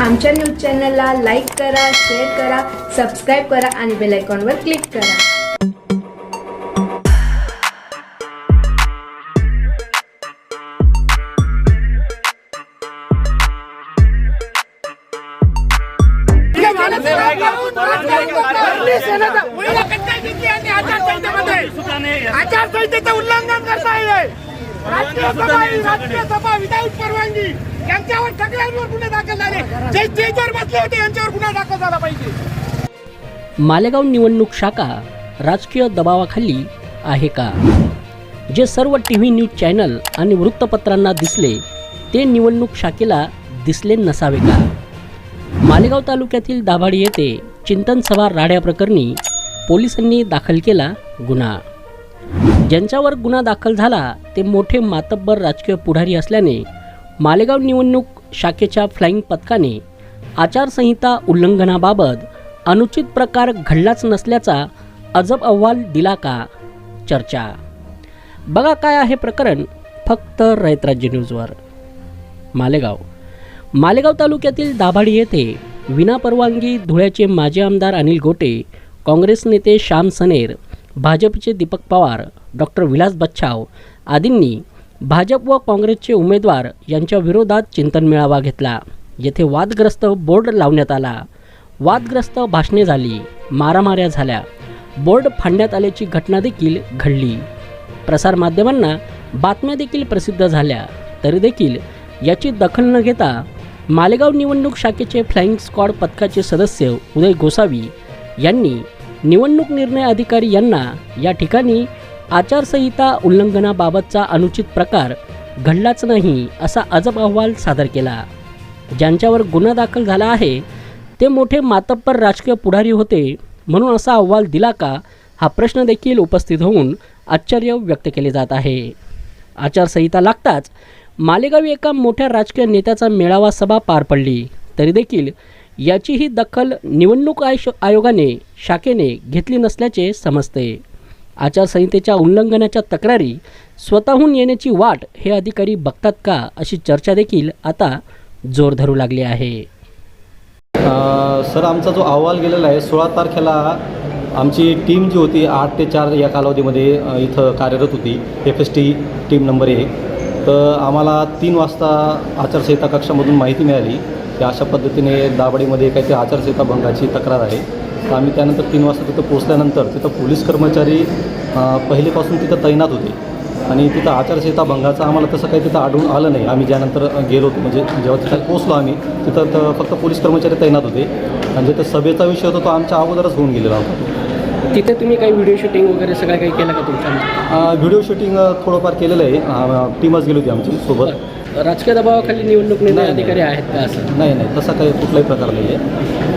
आमच्या न्यूज चॅनलला लाईक करा शेअर करा सबस्क्राईब करा आणि बेल आयकॉनवर क्लिक करा. आचारसंहितेचं उल्लंघन करता येईल. राष्ट्रीय सभा राष्ट्रीय सभा विदाऊट परवानगी. यांच्यावर सगळ्यांवर गुन्हे दाखल झाले. जे स्टेजवर बसले होते यांच्यावर गुन्हा दाखल झाला पाहिजे. मालेगाव निवडणूक शाखा राजकीय दबावाखाली आहे का? जे सर्व टी व्ही न्यूज चॅनल आणि वृत्तपत्रांना दिसले ते निवडणूक शाखेला दिसले नसावे का? मालेगाव तालुक्यातील दाभाडी येथे चिंतन सभा राड्याप्रकरणी पोलिसांनी दाखल केला गुन्हा. ज्यांच्यावर गुन्हा दाखल झाला ते मोठे मातब्बर राजकीय पुढारी असल्याने मालेगाव निवडणूक शाखेच्या फ्लाईंग पथकाने आचारसंहिता उल्लंघनाबाबत अनुचित प्रकार घडलाच नसल्याचा अजब अहवाल दिला का? चर्चा. बघा काय आहे प्रकरण फक्त रयतराज्य न्यूजवर. मालेगाव. मालेगाव तालुक्यातील दाभाडी येथे विनापरवानगी धुळ्याचे माजी आमदार अनिल गोटे काँग्रेस नेते श्याम सनेर भाजपचे दीपक पवार डॉक्टर विलास बच्छाव आदींनी भाजप व काँग्रेसचे उमेदवार यांच्या विरोधात चिंतन मेळावा घेतला येथे वादग्रस्त बोर्ड लावण्यात आला. वादग्रस्त भाषणे झाली मारामाऱ्या झाल्या. बोर्ड फाडण्यात आल्याची घटना देखील घडली. प्रसारमाध्यमांना बातम्या देखील प्रसिद्ध झाल्या तरी देखील याची दखल न घेता मालेगाव निवडणूक शाखेचे फ्लाईंग स्क्वॉड पथकाचे सदस्य उदय गोसावी यांनी निवडणूक निर्णय अधिकारी यांना या ठिकाणी आचारसंहिता उल्लंघनाबाबतचा अनुचित प्रकार घडलाच नाही असा अजब अहवाल सादर केला. ज्यांच्यावर गुन्हा दाखल झाला आहे ते मोठे मातब्बर राजकीय पुढारी होते म्हणून असा अहवाल दिला का हा प्रश्न देखील उपस्थित होऊन आश्चर्य व्यक्त केले जात आहे. आचारसंहिता लागताच मालेगावी एका मोठ्या राजकीय नेत्याचा मेळावा सभा पार पडली. तरी देखील याचीही दखल निवडणूक आयुष आयोगाने शाखेने घेतली नसल्याचे समजते. आचारसंहितेच्या उल्लंघनाच्या तक्रारी स्वतःहून येण्याची वाट हे अधिकारी बघतात का अशी चर्चा देखील आता जोर धरू लागली आहे. सर आमचा जो अहवाल गेलेला आहे सोळा तारखेला आमची टीम जी होती आठ ते चार या कालावधीमध्ये इथं कार्यरत होती F S T team number एक. तर आम्हाला तीन वाजता आचारसंहिता कक्षामधून माहिती मिळाली की अशा पद्धतीने दाबडीमध्ये काहीतरी आचारसंहिता भंगाची तक्रार आहे. तर आम्ही त्यानंतर तीन वाजता तिथं पोचल्यानंतर तिथं पोलीस कर्मचारी पहिलेपासून तिथं तैनात होते. आणि तिथं आचारसंहिता भंगाचं आम्हाला तसं काही तिथं आढळून आलं नाही. आम्ही ज्यानंतर गेलो होतो. म्हणजे जेव्हा तिथं पोचलो आम्ही तिथं तर फक्त पोलीस कर्मचारी तैनात होते. आणि जिथं सभेचा विषय होता तो आमच्या अगोदरच होऊन गेलेला होता. तिथे तुम्ही काही व्हिडिओ शूटिंग वगैरे सगळं काही केलं का तुमच्या व्हिडिओ शूटिंग थोडंफार केलेलं आहे. टीमच गेली होती आमची सोबत. राजकीय दबावाखाली निवडणूक निर्णय. अधिकारी आहेत का असं? नाही नाही. तसा काही कुठलाही प्रकार नाही आहे